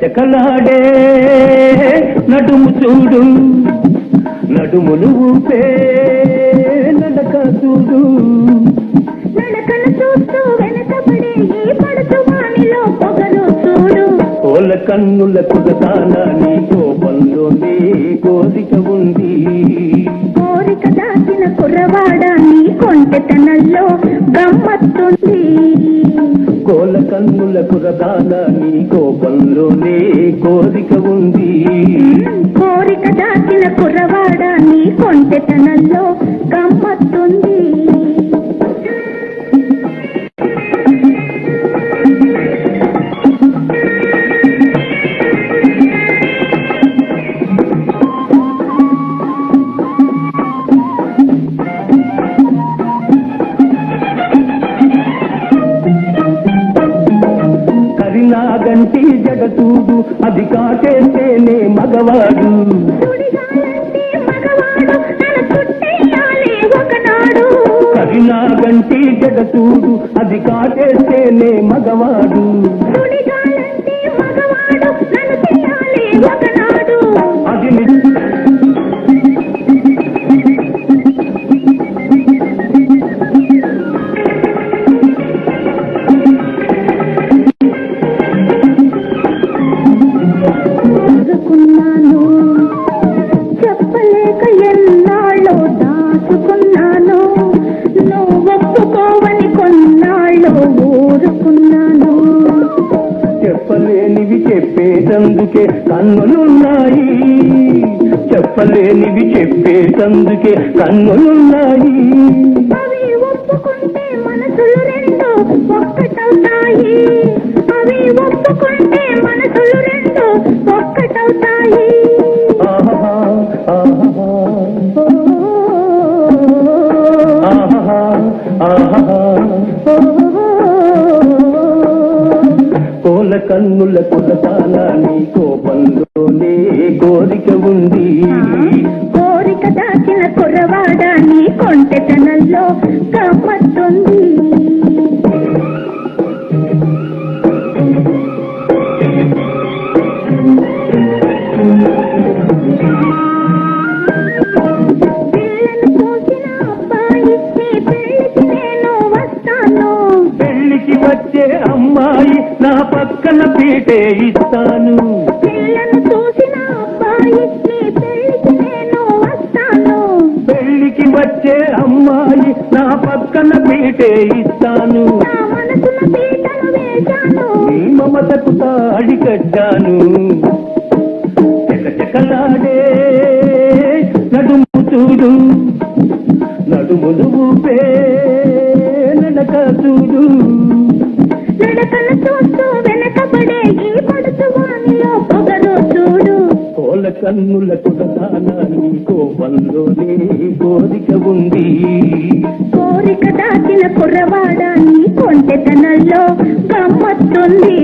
చకచకలాడే నడుము చూడు నడుములు ఊపే నడక చూడు. నడకను చూస్తూ వెనకబడే ఈ పడుతు వానిలో పొగరు చూడు. కోల కన్నుల కుదతాన నీ కోపంలోనే కోరిక ఉంది. కోరిక దాచిన కుర్రవాడ నీ కొంటెతనంలో గమ్మత్తుంది. కోల కన్నుల కురదాన నీ కోపంలోనే కోరిక ఉంది. కోరిక దాచిన కుర్రవాడ నీ కొంటెతనంలో కరినాగంటి జగతూడు అది కాటేస్తేనే మగవాడు. కరినాగంటి జగతూడు అది కాటేస్తేనే మగవాడు. చెప్పేటందుకే కన్నులున్నాయి. చెప్పలేనివి చెప్పేటందుకే కన్నులున్నాయి. అవి ఒప్పుకుంటే మనసులు రెండు ఒక్కటవుతాయి. అవి ఒప్పుకుంటే మనసులు రెండు ఒక్కటవుతాయి. ఆహా, ఆహా, ఆహా, ఆహా. కోల కన్నుల కులతాల నీ కోపంలోనే కోరిక ఉంది. కోరిక దాచిన కుర్రవాడ నీ కొంటెతనంలో కమ్మతుంది thank you అమ్మాయి నా పక్కన పీటే ఇస్తాను. పిల్లను చూసిన అబ్బాయి నీ పెళ్ళికి నేను వస్తాను. పెళ్ళికి వచ్చే అమ్మాయి నా పక్కన పీటే ఇస్తాను. నా మనసున పీటను వేశాను. నీ మమతకు తాడి కట్టాను. చకచకలాడే నడుము చూడు. కన్నులకు నీకో వందో నీ కోరిక ఉంది. కోరిక దాచిన కుర్రవాడాన్ని కొంటెతనంలో గమ్మత్తుంది.